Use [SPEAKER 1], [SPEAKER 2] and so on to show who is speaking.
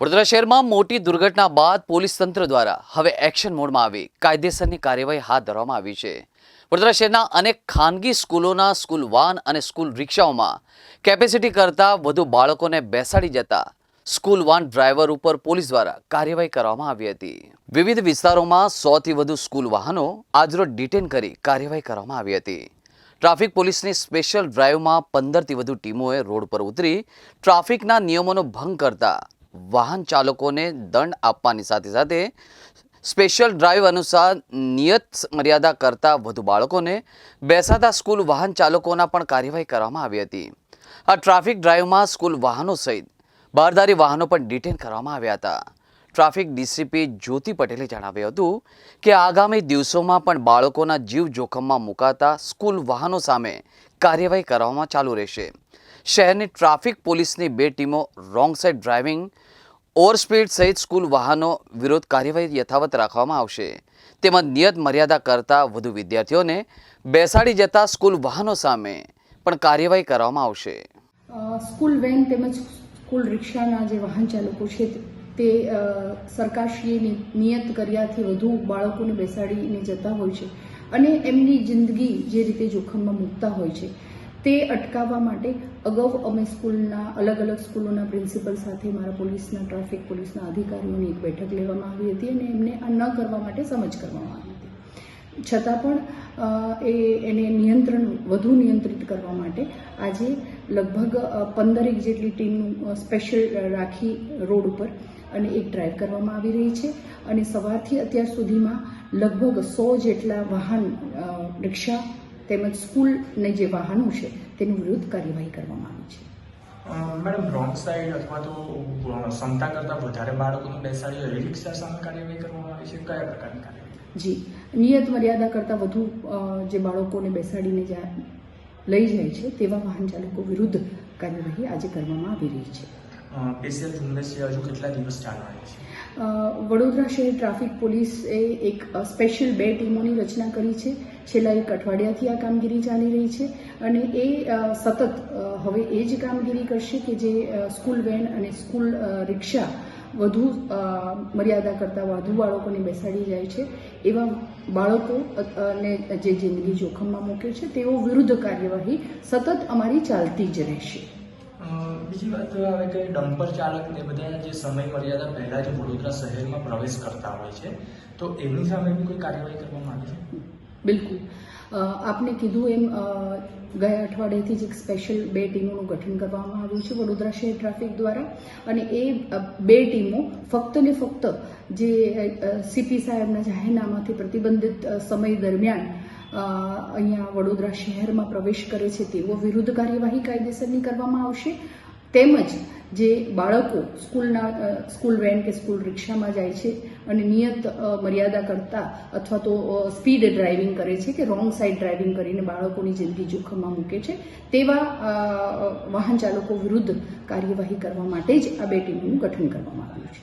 [SPEAKER 1] વડોદરા શહેરમાં મોટી દુર્ઘટના બાદ પોલીસ તંત્ર દ્વારા હવે એક્શન મોડમાં આવી. કાયદેસરની કાર્યવાહી હાથ ધરવામાં આવી છે. વડોદરા શહેરના અનેક ખાનગી સ્કૂલોના સ્કૂલ વાન અને સ્કૂલ રિક્ષાઓમાં કેપેસિટી કરતાં વધુ બાળકોને બેસાડી જતા સ્કૂલ વાન ડ્રાઈવર ઉપર પોલીસ દ્વારા કાર્યવાહી કરવામાં આવી હતી. વિવિધ વિસ્તારોમાં સોથી વધુ સ્કૂલ વાહનો આજરોજ ડિટેન કરી કાર્યવાહી કરવામાં આવી હતી. ટ્રાફિક પોલીસની સ્પેશિયલ ડ્રાઈવમાં પંદરથી વધુ ટીમોએ રોડ પર ઉતરી ટ્રાફિકના નિયમોનો ભંગ કરતા વાહન ચાલકોને દંડ આપવાની સાથે સાથે સ્પેશિયલ ડ્રાઈવ અનુસાર નિયત મર્યાદા કરતાં વધુ બાળકોને બેસાતા સ્કૂલ વાહન ચાલકોના પણ કાર્યવાહી કરવામાં આવી હતી. આ ટ્રાફિક ડ્રાઈવમાં સ્કૂલ વાહનો સહિત બારદારી વાહનો પણ ડિટેન કરવામાં આવ્યા હતા. ટ્રાફિક ડીસીપી જ્યોતિ પટેલે જણાવ્યું હતું કે આગામી દિવસોમાં પણ બાળકોના જીવ જોખમમાં મુકાતા સ્કૂલ વાહનો સામે કાર્યવાહી કરવામાં ચાલુ રહેશે. શહેરની ટ્રાફિક પોલીસની બે ટીમો રોંગ સાઇડ ડ્રાઇવિંગ ઓવરસ્પીડ સહિત સ્કૂલ વાહનો વિરોધ કાર્યવાહી યથાવત રાખવામાં આવશે. તેમજ નિયત મર્યાદા કરતાં વધુ વિદ્યાર્થીઓને બેસાડી જતા સ્કૂલ વાહનો સામે પણ કાર્યવાહી કરવામાં આવશે.
[SPEAKER 2] સ્કૂલ વેન તેમજ સ્કૂલ રિક્ષાના જે વાહન ચાલકો છે તે સરકારશ્રીએ નિયત કર્યાથી વધુ બાળકોને બેસાડીને જતા હોય છે અને એમની જિંદગી જે રીતે જોખમમાં મૂકતા હોય છે. તે અટકાવવા માટે અગાઉ અમે સ્કૂલના અલગ અલગ સ્કૂલોના પ્રિન્સિપલ સાથે મારા પોલીસના, ટ્રાફિક પોલીસના અધિકારીઓની એક બેઠક લેવામાં આવી હતી અને એમને આ ન કરવા માટે સમજ કરવામાં આવી હતી. છતાં પણ એ, એને નિયંત્રણ, વધુ નિયંત્રિત કરવા માટે આજે લગભગ પંદરેક જેટલી ટીમનું સ્પેશિયલ રાખી રોડ ઉપર અને એક ડ્રાઈવ કરવામાં આવી રહી છે. અને સવારથી અત્યાર સુધીમાં લગભગ સો જેટલા વાહન રિક્ષા તેમજ સ્કૂલને જે વાહનો છે તેનું વિરુદ્ધ કાર્યવાહી કરવામાં આવી છે.
[SPEAKER 3] મેડમ રોંગ સાઈડ અથવા તો ક્ષમતા કરતાં વધારે બાળકોને બેસાડી રિક્ષા સામે કાર્યવાહી કરવામાં આવી છે? કયા પ્રકારની કાર્યવાહી?
[SPEAKER 2] જી. નિયત મર્યાદા કરતાં વધુ જે બાળકોને બેસાડીને જ્યાં લઈ જાય છે તેવા વાહન ચાલકો વિરુદ્ધ કાર્યવાહી આજે કરવામાં આવી રહી છે.
[SPEAKER 3] સ્પેશિયલ છે હજુ કેટલા દિવસ ચાલવાની છે?
[SPEAKER 2] વડોદરા શહેર ટ્રાફિક પોલીસે એક સ્પેશિયલ બે ટીમોની રચના કરી છે. છેલ્લા એક અઠવાડિયાથી આ કામગીરી ચાલી રહી છે અને એ સતત હવે એ જ કામગીરી કરશે કે જે સ્કૂલ વેન અને સ્કૂલ રિક્ષા વધુ મર્યાદા કરતાં વધુ બાળકોને બેસાડી જાય છે. એવા બાળકો અને જે જિંદગી જોખમમાં મૂકે છે, તેઓ વિરુદ્ધ કાર્યવાહી સતત અમારી ચાલતી જ રહેશે.
[SPEAKER 3] બીજી વાત આવે કે ડમ્પર ચાલક ને બધા જે સમય મર્યાદા પહેલાં જે વડોદરા શહેરમાં પ્રવેશ કરતા હોય છે, તો એમની સામે બી કોઈ કાર્યવાહી કરવામાં આવી છે?
[SPEAKER 2] બિલકુલ. આપને કીધું એમ ગયા અઠવાડિયેથી જ એક સ્પેશિયલ બે ટીમોનું ગઠન કરવામાં આવ્યું છે વડોદરા શહેર ટ્રાફિક દ્વારા અને એ બે ટીમો ફક્ત ને ફક્ત જે સીપી સાહેબના જાહેરનામાથી પ્રતિબંધિત સમય દરમિયાન અહીંયા વડોદરા શહેરમાં પ્રવેશ કરે છે તેઓ વિરુદ્ધ કાર્યવાહી કાયદેસરની કરવામાં આવશે. તેમજ જે બાળકો સ્કૂલના સ્કૂલ વેન કે સ્કૂલ રિક્ષામાં જાય છે અને નિયત મર્યાદા કરતા અથવા તો સ્પીડ ડ્રાઇવિંગ કરે છે કે રોંગ સાઈડ ડ્રાઇવિંગ કરીને બાળકોની જિંદગી જોખમમાં મૂકે છે, તેવા વાહન ચાલકો વિરુદ્ધ કાર્યવાહી કરવા માટે જ આ બે ટીમનું ગઠન કરવામાં આવ્યું છે.